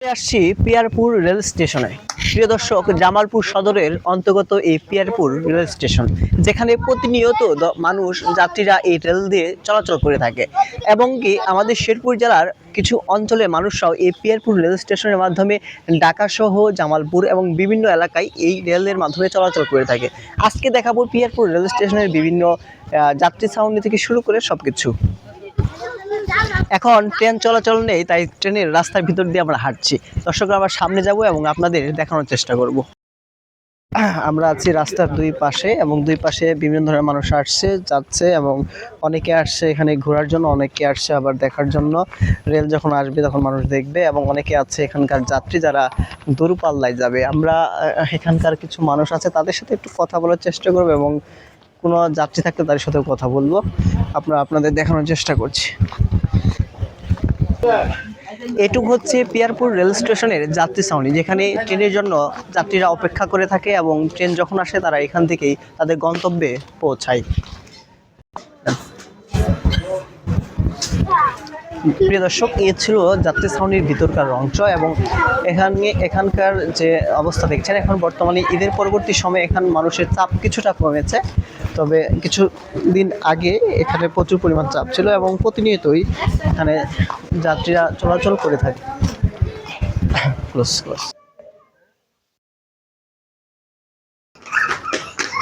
আসছি পিয়ারপুর রেল স্টেশনে। প্রিয় দর্শক, জামালপুর সদরের অন্তর্গত এই পিয়ারপুর রেল স্টেশন, যেখানে প্রতিনিয়ত মানুষ, যাত্রীরা এই রেল দিয়ে চলাচল করে থাকে। এবং কি আমাদের শেরপুর জেলার কিছু অঞ্চলে মানুষরাও এই পিয়ারপুর রেল স্টেশনের মাধ্যমে ঢাকা সহ জামালপুর এবং বিভিন্ন এলাকায় এই রেলের মাধ্যমে চলাচল করে থাকে। আজকে দেখাবো পিয়ারপুর রেল স্টেশনের বিভিন্ন যাত্রী ছাউনি থেকে শুরু করে সব কিছু এখন ট্রেন চলাচল নেই, তাই ট্রেনের রাস্তার ভিতর দিয়ে আমরা হাঁটছি। দর্শকরা আবার সামনে যাব এবং আপনাদের দেখানোর চেষ্টা করব। আমরা আছি রাস্তার দুই পাশে এবং দুই পাশে বিভিন্ন ধরনের মানুষ আসছে, যাচ্ছে এবং অনেকে আসছে এখানে ঘোরার জন্য, অনেকে আসছে আবার দেখার জন্য। রেল যখন আসবে তখন মানুষ দেখবে এবং অনেকে আছে এখানকার যাত্রী যারা দূরপাল্লায় যাবে। আমরা এখানকার কিছু মানুষ আছে, তাদের সাথে একটু কথা বলার চেষ্টা করব এবং কোনো যাত্রী থাকলে তাদের সাথেও কথা বলব। আপনারা, আপনাদের দেখানোর চেষ্টা করছি। এটুক হচ্ছে পিয়ারপুর রেল স্টেশনের যাত্রী ছাউনি, যেখানে ট্রেনের জন্য যাত্রীরা অপেক্ষা করে থাকে এবং ট্রেন যখন আসে তারা এখান থেকেই তাদের গন্তব্যে পৌঁছায়। প্রিয় দর্শক, এ ছিল যাত্রী ছাউনির ভিতরকার অংশ এবং এখানে এখানকার যে অবস্থা দেখছেন, এখন বর্তমানে ঈদের পরবর্তী সময়ে এখান মানুষের চাপ কিছুটা কমেছে। তবে কিছু দিন আগে এখানে প্রচুর পরিমাণ চাপ ছিল এবং প্রতিনিয়তই এখানে যাত্রীরা চলাচল করে থাকে।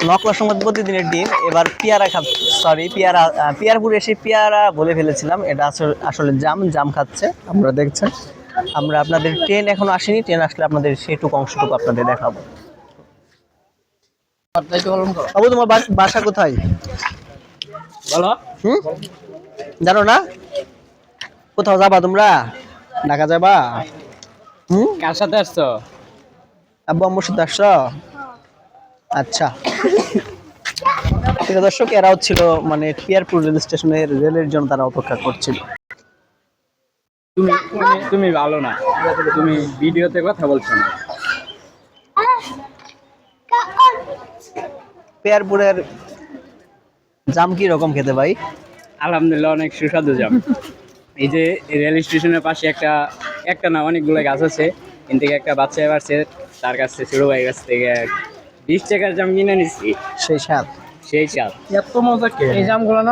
নকলা সংবাদ প্রতিদিনের ডিম এবার পেয়ারা খা সরি পেয়ারা পিয়ারপুর এসে পেয়ারা বলে ফেলেছিলাম। এটা আসলে আসলে জাম জাম খাচ্ছে। আপনারা দেখছেন। আমরা আপনাদের ট্রেন এখনও আসেনি। ট্রেন আসলে আপনাদের সেটুকু, অংশটুকু আপনাদের দেখাবো। বাবু তোমার বাসা কোথায়? বলো। হুম? জানো না? কোথাও যাবা তোমরা? ঢাকা যাবা? হুম? কার সাথে আসছো? আব্বু আম্মুর সাথে আসছ? আচ্ছা। প্রিয় দর্শক এরাও ছিল মানে পিয়ারপুর রেল স্টেশনের রেলের জন্য তারা অপেক্ষা করছিল। তুমি তুমি- তুমি ভালো না। তুমি ভিডিওতে কথা বলছো না। পিয়ারপুরের জাম কি রকম খেতে ভাই? আলহামদুলিল্লাহ অনেক সুস্বাদু জাম। এই যে রেল স্টেশনের পাশে একটা একটা না অনেকগুলো গাছ আছে এখান থেকে একটা বাচ্চা এবারছে তার কাছে থেকে ছোট ভাইয়ের কাছ থেকে বিশ টাকার জাম কিনে নিচ্ছি সেই স্বাদ। সেই সাত এত মজা কে এই জামগুলো না